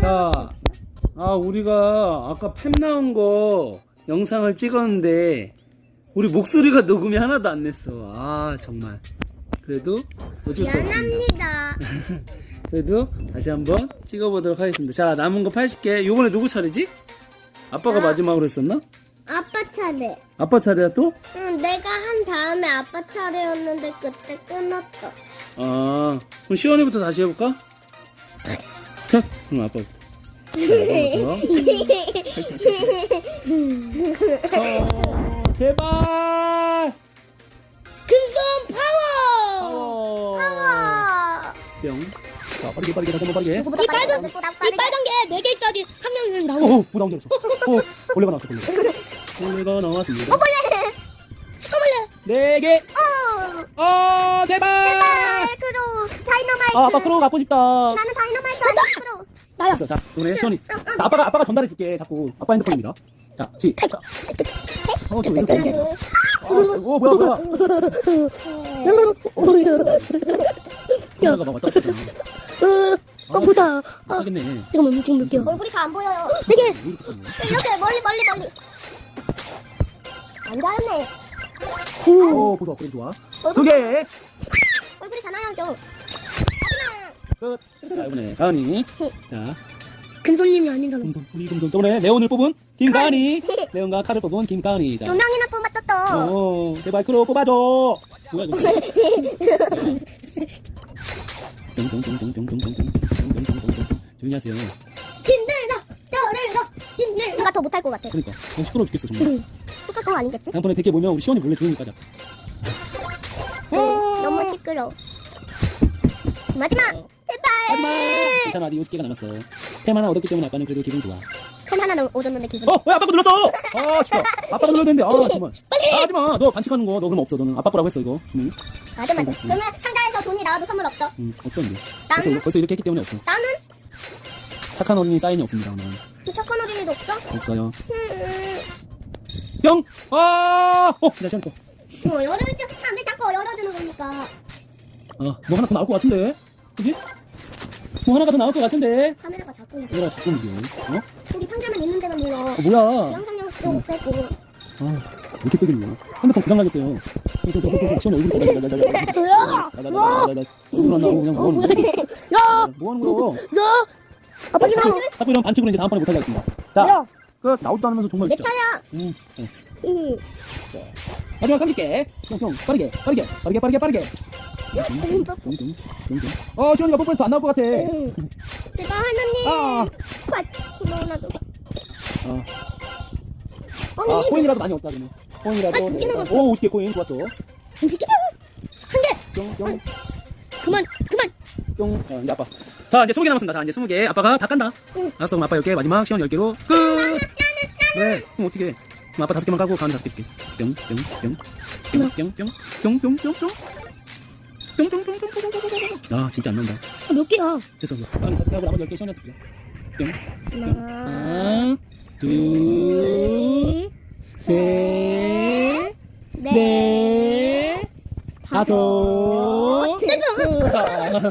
자, 아, 우리가 아까 팸 나온 거 영상을 찍었는데, 우리 목소리가 녹음이 하나도 안 냈어. 아, 정말. 그래도 어쩔 수 없습니다. 미안합니다. 그래도 다시 한번 찍어보도록 하겠습니다. 자, 남은 거 80개. 요번에 누구 차례지? 아빠가 마지막으로 했었나? 아빠 차례. 아빠 차례야 또? 응, 내가 한 다음에 아빠 차례였는데 그때 끊었어. 아, 그럼 시원이부터 다시 해볼까? 자, 그럼 아빠부터. 자, 아빠부터. 어, 제발! 큰손 파워! 어, 파워! 뿅. 자, 빠르게, 빠르게, 다시 한번 빠르게. 이 빨간, 이 빨간 게 4개 있어야지 한 명은 나오고. 오, 보다 혼자 없어. 오, 벌레가 나왔어, 벌레. 벌레가 나왔습니다. 어, 벌레! 어, 네 개. 어! 어, 제발! 크로, 다이너마이트. 아, 아빠 크로우 갖고 싶다. 나는 다이너마이트 아니야, 크로. 나야. 자, 이번에 시원이. 자, 아빠가, 아빠가 전달해 줄게. 자꾸. 아빠 핸드폰입니다. 자, 시작. 어, 이렇게. 아, 오, 뭐야, 뭐야. 하나가 막 왔다 갔다 하네. 어, 보다. 아, 하겠네. 잠깐만, 좀 볼게요. 얼굴이 다 안 보여요. 네 개. 왜 이렇게 멀리, 멀리, 멀리. 안 닿았네. 오, 보소, 그래, 좋아. 두 개. 얼굴이 다 나야죠. 끝. 자, 이번에 가은이. 자, 큰손님이 아닌가 보네. 금손, 우리 금손. 이번에 레온을 뽑은 김가은이. 레온과 칼을 뽑은 김가은이. 자, 두 명이나 뽑았다, 또. 어, 제발 크로우 뽑아줘. 뭐야, 이거. 뿅뿅뿅뿅뿅뿅뿅뿅뿅뿅뿅뿅뿅뿅. 조용히 하세요. 힘내라, 열애라, 힘내라. 누가 더 못할 것 같아. 그러니까. 시끄러워 죽겠어, 정말. 똑같은 거 아니겠지? 다음번에 100개 모면 우리 시원이 몰래 조용히 까자. 응, 너무 시끄러워. 마지막! 제발! 하지마! 괜찮아, 아직 50개가 남았어. 템 하나 얻었기 때문에 아빠는 그래도 기분 좋아. 펜 하나는 오졌는데 기분. 어! 왜 아빠가 눌렀어! 아, 진짜. 아빠가 눌러야 되는데, 아, 정말. 아, 하지마! 너 반칙하는 거, 너 그럼 없어. 너는 아빠 거라고 했어, 이거. 응, 맞아, 맞아. 그러면 상자에서 돈이 나와도 선물 없어. 응, 없어, 이제. 벌써, 나는? 벌써 이렇게 했기 때문에 없어. 나는? 착한 어린이 사인이 없습니다, 오늘. 그 착한 어린이도 없어? 없어요. 음, 병! 아! 어, 나 지금 또. 열어줄 때 끝나면 자꾸 열어주는 겁니까? 어, 뭐 하나 더 나올 것 같은데? 그지? 뭐 하나가 더 나올 것 같은데? 카메라가 자꾸 이제 얘가 자꾸 이게. 어? 여기 상자만 있는 데만 몰라. 어, 뭐야? 영상 영상 못 빼고. 아, 이렇게 세게 눌러? 핸드폰 고장 나겠어요. 저, 저, 저, 저, 저, 저, 저 얼굴 나나나나나나. 뭐야? 나나나나나. 얼굴 안 나오고 그냥 뭐 하는 거야? 야! 뭐 하는 거야? 너! 아빠 자꾸 이런 반칙으로 이제 다음번에 못하게 하겠습니다. 자, 야! 끝. 나오지도 않으면서 정말 내 진짜. 차야. 음, 네. 음. 마지막 30개. 뿅, 뿅. 빠르게, 빠르게, 빠르게, 빠르게, 빠르게. 어, 시원이가 뽀뽀해서 안 나올 것 같아. 음. 제가 하나님. 아, 콱. 너무나도. 아, 아니, 아, 코인이라도 많이 얻자, 그러면. 코인이라도. 아, 두개 남았어. 오, 50개 코인 좋았어. 한 개. 뿅, 뿅, 그만, 그만. 뿅. 자, 이제 아빠. 자, 이제 20개 남았습니다. 자, 이제 20개. 아빠가 다 깐다. 알았어, 그럼 아빠 10개, 마지막 시원 10개로 끝! 왜? 그럼 어떻게 해? 그럼 아빠 5개만 까고 가은 5개 줄게. 뿅, 뿅, 뿅. 뿅, 뿅, 뿅. 뿅, 뿅, 뿅, 뿅. 뿅, 뿅, 뿅, 뿅, 뿅, 뿅, 뿅, 뿅. 아, 진짜 안 나온다. 아, 몇 개야? 됐어, 됐어. 가은이 5개 하고 나머지 10개 시원한테 줄게. 뿅. 하나, 하나, 둘, 셋, 넷, 넷, 다섯. 됐어.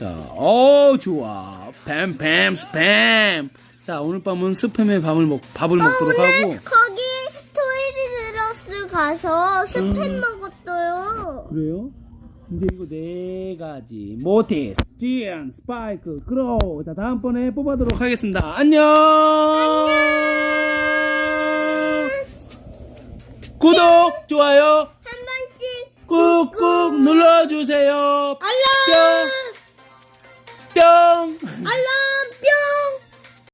자, 어, 좋아. 팸, 팸, 스팸. 자, 오늘 밤은 스팸의 밥을 먹, 밥을 먹도록 하고. 거기 토이리드러스 가서 스팸 음. 먹었어요. 그래요? 이제 이거 네 가지. 모티스, 지안, 스파이크, 크로우. 자, 다음번에 뽑아도록 하겠습니다. 안녕! 구독, 좋아요, 한 번씩 꾹꾹 눌러주세요. 알람! 뿅! Welcome! Hello!